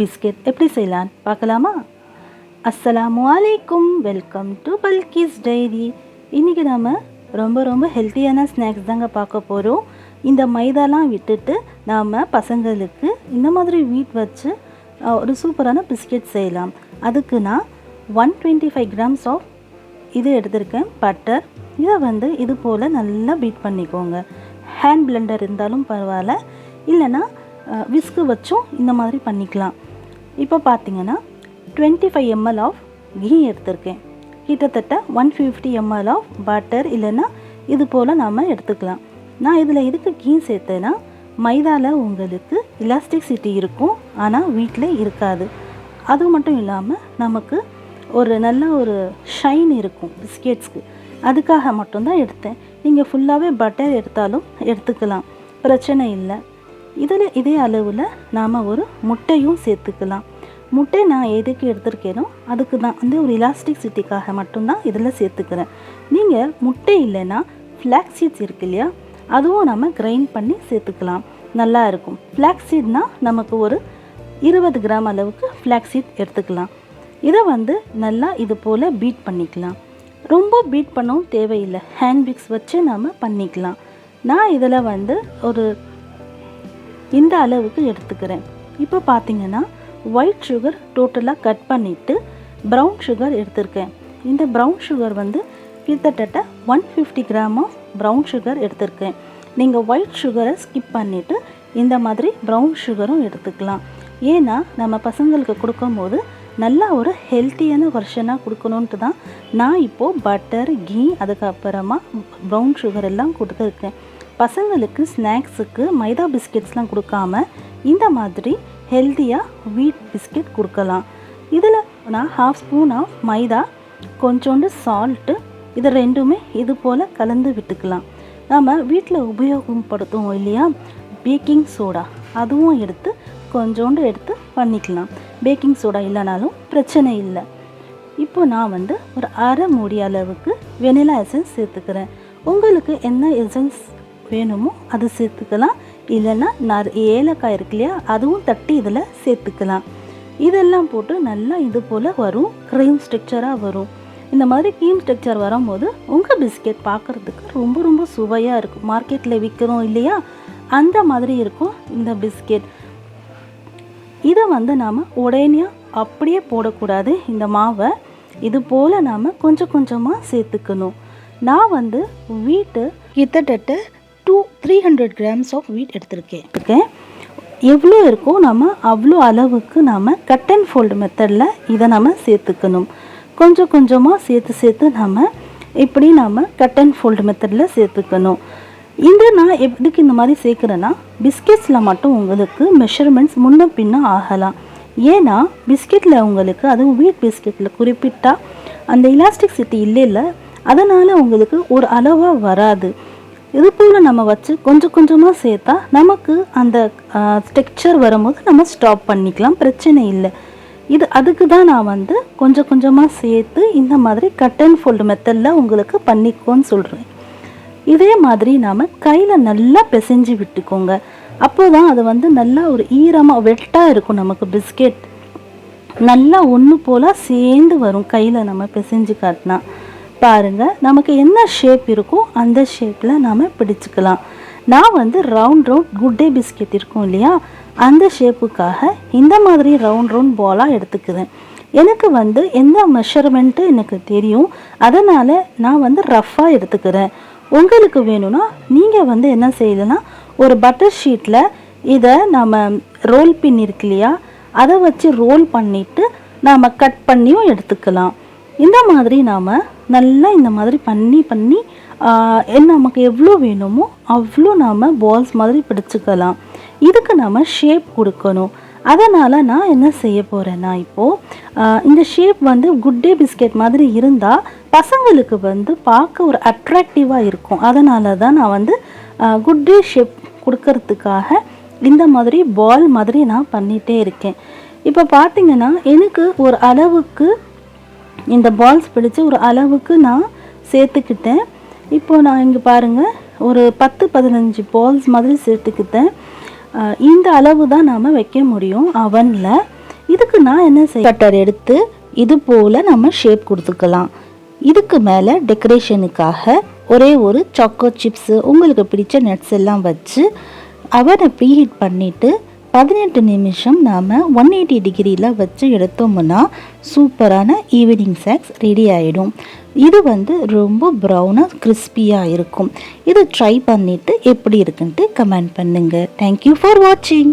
Biscuit எப்படி செய்யலாம் பார்க்கலாமா? அஸ்ஸலாமு அலைக்கும். Welcome to Balkis diary. இன்றைக்கி நாம் ரொம்ப ரொம்ப ஹெல்த்தியான ஸ்நாக்ஸ் தாங்க பார்க்க போகிறோம் இந்த மைதாலாம் விட்டுட்டு நாம் பசங்களுக்கு இந்த மாதிரி வீட் வச்சு ஒரு சூப்பரான பிஸ்கெட் செய்யலாம். அதுக்கு நான் one twenty five grams of இது எடுத்திருக்கேன் பட்டர். இதை வந்து இது போல் நல்லா பீட் பண்ணிக்கோங்க. ஹேண்ட் பிளெண்டர் இருந்தாலும் பரவாயில்ல. இல்லைன்னா விஸ்கு வச்சும் இந்த மாதிரி பண்ணிக்கலாம். இப்போ பார்த்தீங்கன்னா twenty five ml of ghee எடுத்திருக்கேன். கிட்டத்தட்ட one fifty ml of butter இல்லைன்னா இது போல் நாம் எடுத்துக்கலாம். நான் இதில் எதுக்கு கீ சேர்த்தேன்னா மைதாவில் உங்களுக்கு இலாஸ்டிக்சிட்டி இருக்கும் ஆனால் வீட்டில் இருக்காது. அது மட்டும் இல்லாமல் நமக்கு ஒரு நல்ல ஒரு ஷைன் இருக்கும் பிஸ்கெட்ஸ்க்கு அதுக்காக மட்டும்தான் எடுத்தேன். நீங்கள் ஃபுல்லாகவே பட்டர் எடுத்தாலும் எடுத்துக்கலாம். பிரச்சனை இல்லை. இதில் இதே அளவில் நாம் ஒரு முட்டையும் சேர்த்துக்கலாம். முட்டை நான் எதுக்கு எடுத்திருக்கேனோ அதுக்கு தான். வந்து ஒரு இலாஸ்டிசிட்டிக்காக மட்டும்தான் இதில் சேர்த்துக்கிறேன். நீங்கள் முட்டை இல்லைன்னா ஃப்ளாக் சீட்ஸ் இருக்கு இல்லையா அதுவும் நம்ம கிரைண்ட் பண்ணி சேர்த்துக்கலாம். நல்லா இருக்கும். ஃப்ளாக் சீட்னால் நமக்கு ஒரு இருபது கிராம் அளவுக்கு ஃப்ளாக் சீட் எடுத்துக்கலாம். இதை வந்து நல்லா இது போல் பீட் பண்ணிக்கலாம். ரொம்ப பீட் பண்ணவும் தேவையில்லை. ஹேண்ட் பிக்ஸ் வச்சு நாம் பண்ணிக்கலாம். நான் இதில் வந்து ஒரு இந்த அளவுக்கு எடுத்துக்கிறேன். இப்போ பார்த்தீங்கன்னா ஒயிட் சுகர் டோட்டலாக கட் பண்ணிவிட்டு ப்ரௌன் சுகர் எடுத்திருக்கேன். இந்த ப்ரௌன் சுகர் வந்து கிட்டத்தட்ட one fifty gram of brown sugar எடுத்திருக்கேன். நீங்கள் ஒயிட் சுகரை ஸ்கிப் பண்ணிவிட்டு இந்த மாதிரி ப்ரௌன் சுகரும் எடுத்துக்கலாம். ஏன்னா நம்ம பசங்களுக்கு கொடுக்கும்போது நல்லா ஒரு ஹெல்த்தியான வெர்ஷனாக கொடுக்கணுன்ட்டு தான் நான் இப்போது பட்டர் கீ அதுக்கப்புறமா ப்ரௌன் சுகர் எல்லாம் கொடுத்துருக்கேன். பசங்களுக்கு ஸ்நாக்ஸுக்கு மைதா பிஸ்கெட்ஸ்லாம் கொடுக்காம இந்த மாதிரி ஹெல்த்தியாக வீட் பிஸ்கெட் கொடுக்கலாம். இதில் நான் ஹாஃப் ஸ்பூன் ஆஃப் மைதா கொஞ்சோண்டு சால்ட்டு இது ரெண்டுமே இது போல் கலந்து விட்டுக்கலாம். நம்ம வீட்டில் உபயோகப்படுத்துவோம் இல்லையா? பேக்கிங் சோடா அதுவும் எடுத்து கொஞ்சோண்டு எடுத்து பண்ணிக்கலாம். பேக்கிங் சோடா இல்லைனாலும் பிரச்சனை இல்லை. இப்போ நான் வந்து ஒரு அரை மூடி அளவுக்கு வெனிலா எசன்ஸ் சேர்த்துக்கிறேன். உங்களுக்கு என்ன எசன்ஸ் வேணுமோ அது சேர்த்துக்கலாம். இல்லைன்னா நறு ஏலக்காய் இருக்கு இல்லையா? அதுவும் தட்டி இதில் சேர்த்துக்கலாம். இதெல்லாம் போட்டு நல்லா இது போல் வரும். க்ரீம் ஸ்ட்ரக்சராக வரும். இந்த மாதிரி க்ரீம் ஸ்ட்ரக்சர் வரும்போது உங்கள் பிஸ்கெட் பார்க்குறதுக்கு ரொம்ப ரொம்ப சுவையாக இருக்கும். மார்க்கெட்டில் விற்கிறோம் இல்லையா? அந்த மாதிரி இருக்கும் இந்த பிஸ்கெட் இதை வந்து நாம் உடனே அப்படியே போடக்கூடாது. இந்த மாவை இது போல் நாம் கொஞ்சம் கொஞ்சமாக சேர்த்துக்கணும். நான் வந்து வீட்டு கிட்டத்தட்ட த்ரீ ஹண்ட்ரட் கிராம்ஸ் ஆஃப் வீட் எடுத்திருக்கேன். இருக்கேன் எவ்வளோ இருக்கோ நம்ம அவ்வளோ அளவுக்கு நாம் கட் அண்ட் ஃபோல்டு மெத்தடில் இதை நம்ம சேர்த்துக்கணும். கொஞ்சம் கொஞ்சமாக சேர்த்து சேர்த்து நம்ம இப்படி நாம் கட் அண்ட் ஃபோல்டு மெத்தடில் சேர்த்துக்கணும். இந்த நான் எதுக்கு இந்த மாதிரி சேர்க்குறேன்னா பிஸ்கெட்ஸில் மட்டும் உங்களுக்கு மெஷர்மெண்ட்ஸ் முன்ன பின்ன ஆகலாம். ஏன்னா பிஸ்கெட்டில் உங்களுக்கு அதுவும் வீட் பிஸ்கெட்டில் குறிப்பிட்டால் அந்த இலாஸ்டிக் இல்லை இல்லை அதனால் உங்களுக்கு ஒரு அளவாக வராது. இது போல் நம்ம வச்சு கொஞ்சம் கொஞ்சமாக சேர்த்தா நமக்கு அந்த ஸ்ட்ரக்சர் வரும்போது நம்ம ஸ்டாப் பண்ணிக்கலாம். பிரச்சனை இல்லை. இது அதுக்கு தான் நான் வந்து கொஞ்சம் கொஞ்சமாக சேர்த்து இந்த மாதிரி கட் அண்ட் ஃபோல்டு மெத்தடில் உங்களுக்கு பண்ணிக்கோன்னு சொல்கிறேன் இதே மாதிரி நாம் கையில் நல்லா பிசைஞ்சு விட்டுக்கோங்க. அப்போ தான் அது வந்து நல்லா ஒரு ஈரமாக வெட்டாக இருக்கும் நமக்கு பிஸ்கெட் நல்லா ஒன்று போல் சேர்ந்து வரும் கையில் நம்ம பிசைஞ்சு காட்டினா. பாருங்கள் நமக்கு என்ன ஷேப் இருக்கோ அந்த ஷேப்பில் நாம் பிடிச்சிக்கலாம். நான் வந்து round round good day biscuit இருக்கும் இல்லையா? அந்த ஷேப்புக்காக இந்த மாதிரி ரவுண்ட் ரவுண்ட் பாலாக எடுத்துக்குவேன். எனக்கு வந்து எந்த மெஷர்மெண்ட்டு எனக்கு தெரியும். அதனால் நான் வந்து ரஃப்பாக எடுத்துக்கிறேன். உங்களுக்கு வேணும்னா நீங்கள் வந்து என்ன செய்யலைன்னா ஒரு பட்டர் ஷீட்டில் இதை நம்ம ரோல் பின் இருக்கு இல்லையா? அதை வச்சு ரோல் பண்ணிவிட்டு நாம் கட் பண்ணியும் எடுத்துக்கலாம். இந்த மாதிரி நாம் நல்லா இந்த மாதிரி பண்ணி பண்ணி என்ன நமக்கு எவ்வளோ வேணுமோ அவ்வளோ நாம் பால்ஸ் மாதிரி பிடிச்சிக்கலாம். இதுக்கு நாம் ஷேப் கொடுக்கணும். அதனால் நான் என்ன செய்ய போகிறேன்னா இப்போது இந்த ஷேப் வந்து குட் டே பிஸ்கெட் மாதிரி இருந்தால் பசங்களுக்கு வந்து பார்க்க ஒரு அட்ராக்டிவாக இருக்கும். அதனால தான் நான் வந்து குட் டே ஷேப் கொடுக்கறதுக்காக இந்த மாதிரி பால் மாதிரி நான் பண்ணிகிட்டே இருக்கேன். இப்போ பார்த்தீங்கன்னா எனக்கு ஒரு அளவுக்கு இந்த பால்ஸ் பிடிச்சு ஒரு அளவுக்கு நான் சேர்த்துக்கிட்டேன். இப்போ நான் இங்கே பாருங்கள் ஒரு பத்து பதினஞ்சு பால்ஸ் மாதிரி சேர்த்துக்கிட்டேன். இந்த அளவு தான் நாம் வைக்க முடியும் அவனில் இதுக்கு நான் என்ன செய்ய கட்டர் எடுத்து இது போல் நம்ம ஷேப் கொடுத்துக்கலாம். இதுக்கு மேலே டெக்கரேஷனுக்காக ஒரே ஒரு சாக்கோ சிப்ஸு உங்களுக்கு பிடிச்ச நட்ஸ் எல்லாம் வச்சு அவனை ப்ரீஹீட் பண்ணிவிட்டு பதினெட்டு நிமிஷம் நாம் ஒன் எயிட்டி டிகிரியில் வச்சு எடுத்தோம்னா சூப்பரான ஈவினிங் ஸ்நாக்ஸ் ரெடி ஆகிடும் இது வந்து ரொம்ப ப்ரௌனாக கிறிஸ்பியாக இருக்கும். இதை ட்ரை பண்ணிவிட்டு எப்படி இருக்குன்ட்டு கமெண்ட் பண்ணுங்கள் தேங்க்யூ ஃபார் வாட்சிங்